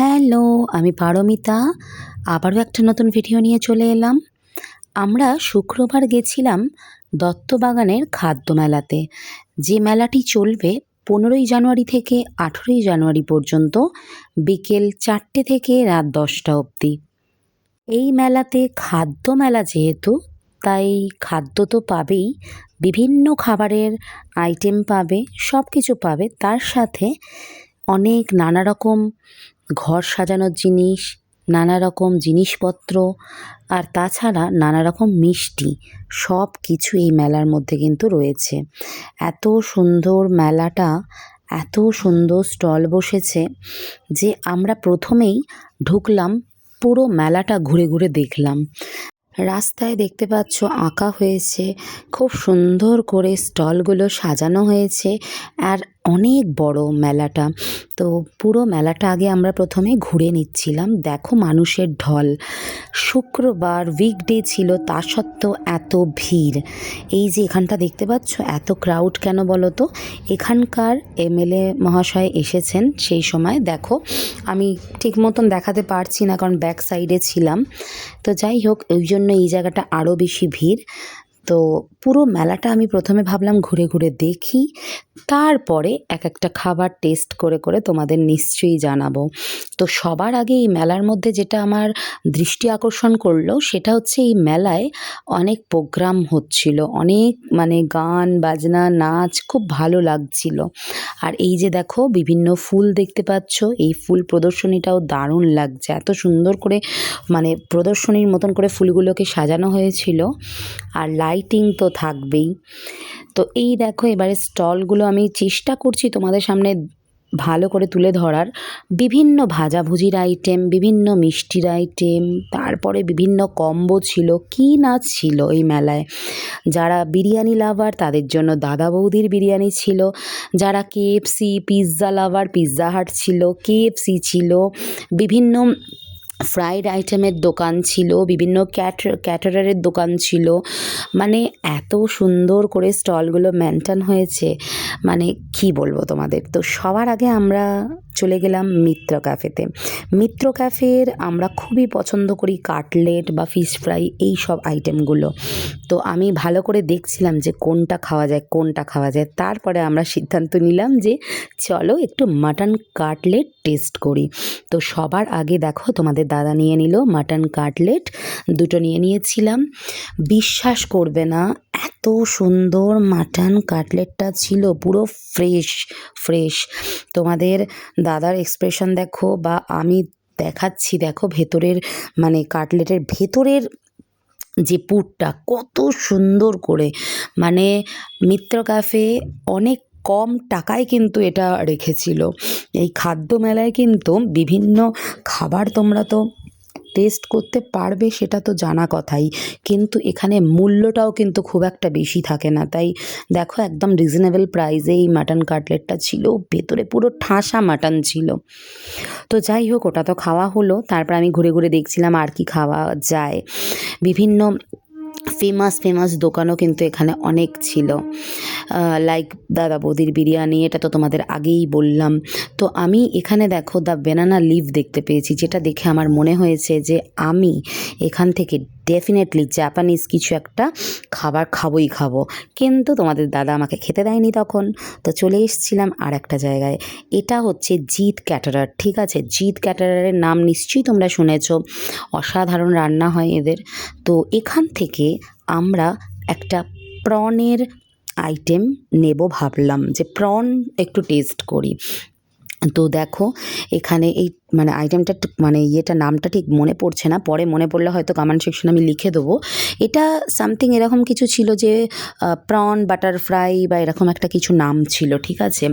Hello, আমি পারমিতা। আবারও একটা নতুন ভিডিও নিয়ে চলে এলাম। আমরা শুক্রবার গেছিলাম দত্তবাগানের খাদ্য মেলাতে। যে মেলাটি চলবে পনেরোই জানুয়ারি থেকে আঠেরোই জানুয়ারি পর্যন্ত বিকেল চারটে থেকে রাত দশটা অবধি। এই মেলাতে খাদ্য মেলা যেহেতু, তাই খাদ্য তো পাবেই, বিভিন্ন খাবারের আইটেম পাবে সব কিছু পাবে। তার সাথে অনেক নানা রকম ঘর সাজানোর জিনিস, নানা রকম জিনিসপত্র আর তাছাড়া নানা রকম মিষ্টি, সব কিছু এই মেলার মধ্যে কিন্তু রয়েছে। এত সুন্দর মেলাটা, এত সুন্দর স্টল বসেছে যে আমরা প্রথমেই ঢুকলাম, পুরো মেলাটা ঘুরে ঘুরে দেখলাম। রাস্তায় দেখতে পাচ্ছ আঁকা হয়েছে, খুব সুন্দর করে স্টলগুলো সাজানো হয়েছে আর অনেক বড় মেলাটা। তো পুরো মেলাটা আগে আমরা প্রথমে ঘুরে নিচ্ছিলাম। দেখো মানুষের ঢল। শুক্রবার উইকডে ছিল, তা সত্ত্বেও এত ভিড়। এই যে এখানটা দেখতে পাচ্ছ, এত ক্রাউড কেন বলো তো? এখানকার এমএলএ মহাশয় এসেছেন সেই সময়। দেখো, আমি ঠিক মতন দেখাতে পারছি না কারণ ব্যাক সাইডে ছিলাম। তো যাই হোক, ওই জন্য এই জায়গাটা আরও বেশি ভিড়। তো পুরো মেলাটা আমি প্রথমে ভাবলাম ঘুরে ঘুরে দেখি। তারপরে এক একটা খাবার টেস্ট করে করে তোমাদের নিশ্চয়ই জানাব। তো সবার আগে এই মেলার মধ্যে যেটা আমার দৃষ্টি আকর্ষণ করল সেটা হচ্ছে এই মেলায় অনেক প্রোগ্রাম হচ্ছিল। অনেক মানে গান, বাজনা, নাচ খুব ভালো লাগছিল। আর এই যে দেখো বিভিন্ন ফুল দেখতে পাচ্ছ, এই ফুল প্রদর্শনীটাও দারুণ লাগছে। এত সুন্দর করে মানে প্রদর্শনীর মতন করে ফুলগুলোকে সাজানো হয়েছিল। আর লাইটিং তো থাকবেই। তো এই দেখো, এবারে স্টলগুলো আমি চেষ্টা করছি তোমাদের সামনে ভালো করে তুলে ধরার। বিভিন্ন ভাজাভুজির আইটেম বিভিন্ন মিষ্টির আইটেম তারপরে বিভিন্ন কম্বো ছিল, কি না ছিল এই মেলায়। যারা বিরিয়ানি লাভার তাদের জন্য দাদা বৌদির বিরিয়ানি ছিল। যারা কেএফসি পিৎজা লাভার পিৎজা হাট ছিল কেএফসি ছিল। বিভিন্ন ফ্রাইড আইটেমের দোকান ছিল, বিভিন্ন ক্যাটার ক্যাটারারের দোকান ছিল। মানে এত সুন্দর করে স্টলগুলো মেনটেন হয়েছে। মানে কি বলব তোমাদের? তো সবার আগে আমরা চলে গেলাম মিত্র ক্যাফেতে। মিত্র ক্যাফের আমরা খুবই পছন্দ করি কাটলেট বা ফিশ ফ্রাই এই সব আইটেমগুলো তো আমি ভালো করে দেখছিলাম যে কোনটা খাওয়া যায়, কোনটা খাওয়া যায়। তারপরে আমরা সিদ্ধান্ত নিলাম যে চলো একটু মাটন কাটলেট টেস্ট করি। তো সবার আগে দেখো তোমাদের দাদা নিয়ে নিল মাটন কাটলেট দুটো নিয়ে নিয়েছিলাম। বিশ্বাস করবে না এত সুন্দর মাটন কাটলেটটা ছিল, পুরো ফ্রেশ ফ্রেশ। তোমাদের দাদার এক্সপ্রেশন দেখো বা আমি দেখাচ্ছি, দেখো ভেতরের মানে কাটলেটের ভেতরের যে পুরটা কত সুন্দর করে। মানে মিত্র ক্যাফে অনেক কম টাকায় কিন্তু এটা রেখেছিল। এই খাদ্য মেলায় কিন্তু বিভিন্ন খাবার তোমরা তো টেস্ট করতে পারবে সেটা তো জানা কথাই। কিন্তু এখানে মূল্যটাও কিন্তু খুব একটা বেশি থাকে না। তাই দেখো একদম রিজনেবল প্রাইসে এই মাটন কাটলেটটা ছিল। ভেতরে পুরো ঠাসা মাটন ছিল। তো যাই হোক, ওটা তো খাওয়া হলো। তারপর আমি ঘুরে ঘুরে দেখছিলাম আর কি খাওয়া যায়। বিভিন্ন ফেমাস ফেমাস দোকানও কিন্তু এখানে অনেক ছিল। লাইক দাদা বৌদির বিরিয়ানি, এটা তো তোমাদের আগেই বললাম। তো আমি এখানে দেখো দ্য বেনানা লিভ দেখতে পেয়েছি, যেটা দেখে আমার মনে হয়েছে যে আমি এখান থেকে ডেফিনেটলি জাপানিজ কিছু একটা খাবার খাবোই খাব। কিন্তু তোমাদের দাদা আমাকে খেতে দেয়নি তখন। তো চলে এসেছিলাম আর একটা জায়গায়। এটা হচ্ছে জিৎ ক্যাটারার। ঠিক আছে, জিৎ ক্যাটারারের নাম নিশ্চয়ই তোমরা শুনেছ। অসাধারণ রান্না হয় এদের। তো এখান থেকে আমরা একটা প্রনের আইটেম নেব ভাবলাম যে প্রন একটু টেস্ট করি। তো দেখো, এখানে এই মানে আইটেমটা মানে ইয়েটা নামটা ঠিক মনে পড়ছে না। পরে মনে পড়লে হয়তো কমেন্ট সেকশনে আমি লিখে দেবো। এটা সামথিং এরকম কিছু ছিল যে প্রন বাটার ফ্রাই বা এরকম একটা কিছু নাম ছিল, ঠিক আছে?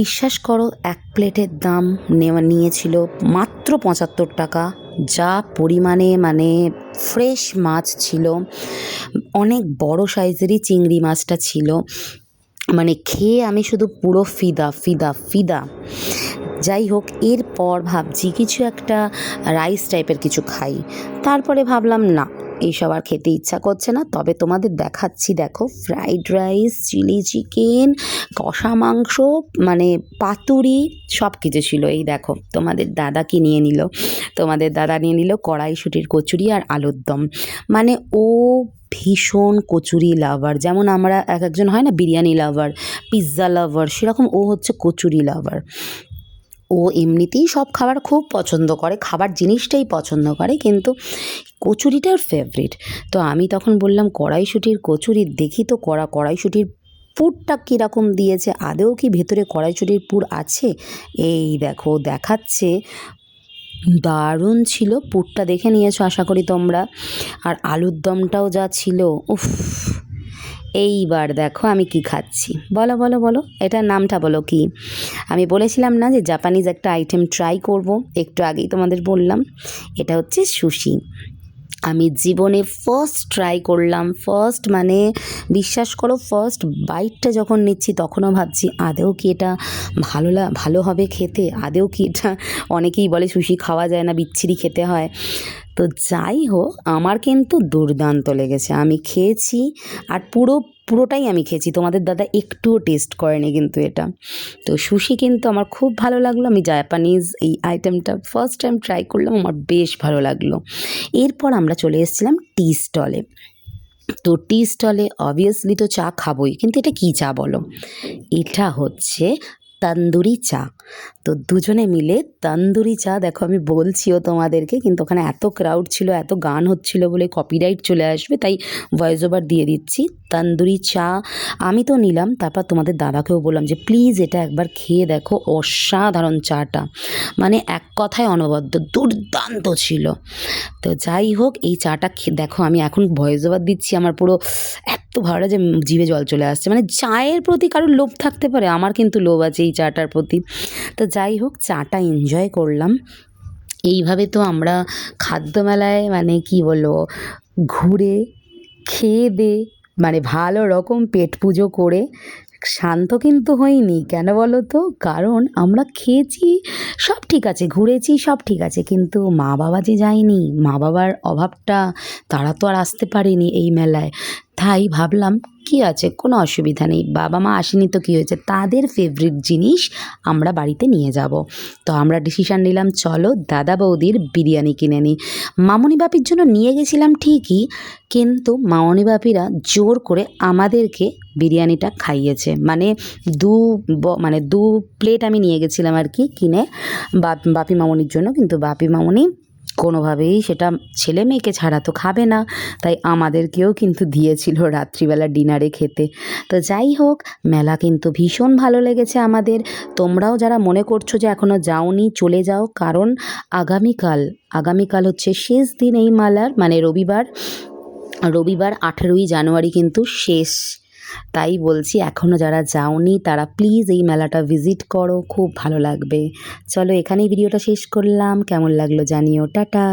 বিশ্বাস করো, এক প্লেটের দাম নেওয়া, নিয়েছিল মাত্র পঁচাত্তর টাকা। যা পরিমাণে মানে ফ্রেশ মাছ ছিল, অনেক বড় সাইজেরই চিংড়ি মাছটা ছিল। মানে খেয়ে আমি শুধু পুরো ফিদা ফিদা ফিদা। যাই হোক, এরপর ভাবছি কিছু একটা রাইস টাইপের কিছু খাই। তারপরে ভাবলাম, না, এইসব আর খেতে ইচ্ছা করছে না। তবে তোমাদের দেখাচ্ছি, দেখো ফ্রাইড রাইস চিলি চিকেন কষা মাংস মানে পাতুরি, সব কিছু ছিল। এই দেখো, তোমাদের দাদা কি নিয়ে নিল? তোমাদের দাদা নিয়ে নিল কড়াইশুটির কচুরি আর আলুর দম। মানে ও ভীষণ কচুরি লাভার যেমন আমরা এক একজন হয় না, বিরিয়ানি লাভার পিৎজা লাভার সেরকম ও হচ্ছে কচুরি লাভার ও এমনিতেই সব খাবার খুব পছন্দ করে, খাবার জিনিসটাই পছন্দ করে, কিন্তু কচুরিটা ওর ফেভারিট তো আমি তখন বললাম, কড়াইশুটির কচুরি, দেখি তো কড়া, কড়াইশুটির পুরটা কীরকম দিয়েছে? আদেও কি ভেতরে কড়াইশুটির পুর আছে? এই দেখো, দেখাচ্ছে দারুণ ছিল। পুরটা দেখে নিয়েছো, আশা করি তোমরা। আর আলুর দমটাও যা ছিল, উফ। এইবার দেখো আমি কি খাচ্ছি। বলো বলো বলো, এটার নামটা বলো কি? আমি বলেছিলাম না যে জাপানিজ একটা আইটেম ট্রাই করব, একটু আগেই তোমাদের বললাম। এটা হচ্ছে সুশি আমি জীবনে ফার্স্ট ট্রাই করলাম ফার্স্ট মানে বিশ্বাস করো ফার্স্ট বাইটটা যখন নিচ্ছি তখনও ভাবছি, আদেও কি এটা ভালো ভালো হবে খেতে? আদেও কি এটা অনেকেই বলে সুশি খাওয়া যায় না, বিচ্ছিরি খেতে হয়। তো যাই হোক, আমার কিন্তু দুর্দান্ত লেগেছে। আমি খেয়েছি আর পুরো, পুরোটাই আমি খেয়েছি। তোমাদের দাদা একটুও টেস্ট করেনি কিন্তু এটা। তো সুশি কিন্তু আমার খুব ভালো লাগল। আমি জাপানিজ এই আইটেমটা ফার্স্ট টাইম ট্রাই করলাম, আমার বেশ ভালো লাগল। এরপর আমরা চলে এসেছিলাম টি স্টলে তো টি স্টলে অবভিয়াসলি তো চা খাবোই, কিন্তু এটা কী চা বলো? এটা হচ্ছে তন্দুরি চা। তো দুজনে মিলে তন্দুরি চা, দেখো আমি বলছিও তোমাদেরকে, কিন্তু ওখানে এত ক্রাউড ছিল, এত গান হচ্ছিল বলে কপিরাইট চলে আসবে, তাই ভয়েস ওভার দিয়ে দিচ্ছি। তন্দুরি চা আমি তো নিলাম, তারপর তোমাদের দাদাকেও বললাম যে প্লিজ এটা একবার খেয়ে দেখো, অসাধারণ চাটা। মানে এক কথায় অনবদ্য, দুর্দান্ত ছিল। তো যাই হোক, এই চাটা দেখো আমি এখন ভয়েস ওভার দিচ্ছি, আমার পুরো এত ভালো যে জিভে জল চলে আসছে। মানে চায়ের প্রতি কারোর লোভ থাকতে পারে, আমার কিন্তু লোভ আছে এই চাটার প্রতি। তো যাই হোক, চাটা এনজয় করলাম। এইভাবে তো আমরা খাদ্যমেলায় মানে কি বলব, ঘুরে, খেয়ে দে মানে ভালো রকম পেট পুজো করে, শান্ত কিন্তু হইনি। কেন বলো তো? কারণ আমরা খেয়েছি, সব ঠিক আছে, ঘুরেছি, সব ঠিক আছে। কিন্তু মা বাবা যে যায়নি মা বাবার অভাবটা তারা তো আর আসতে পারেনি এই মেলায়। তাই ভাবলাম, কি আছে? কোনো অসুবিধা নেই। বাবা মা আসেনি তো কী হয়েছে? তাদের ফেভারিট জিনিস আমরা বাড়িতে নিয়ে যাব। তো আমরা ডিসিশান নিলাম, চলো দাদা বৌদির বিরিয়ানি কিনে নিই। মামনি বাপির জন্য নিয়ে গেছিলাম ঠিকই, কিন্তু মামনি বাপিরা জোর করে আমাদেরকে বিরিয়ানিটা খাইয়েছে। মানে দু মানে দু প্লেট আমি নিয়ে গেছিলাম আর কি কিনে বাপি মামনির জন্য। কিন্তু বাপি মামনি কোনোভাবেই সেটা ছেলে মেয়েকে ছাড়া তো খাবে না। তাই আমাদেরকেও কিন্তু দিয়েছিল রাত্রিবেলা ডিনারে খেতে। তো যাই হোক, মেলা কিন্তু ভীষণ ভালো লেগেছে আমাদের। তোমরাও যারা মনে করছ যে এখনও যাওনি, চলে যাও। কারণ আগামীকাল আগামীকাল হচ্ছে শেষ দিন এই মেলার মানে রবিবার। রবিবার আঠেরোই জানুয়ারি কিন্তু শেষ। তাই বলছি এখনও যারা যাওনি, তারা প্লিজ এই মেলাটা ভিজিট করো, খুব ভালো লাগবে। চলো এখানেই ভিডিওটা শেষ করলাম। কেমন লাগল জানিও। টাটা।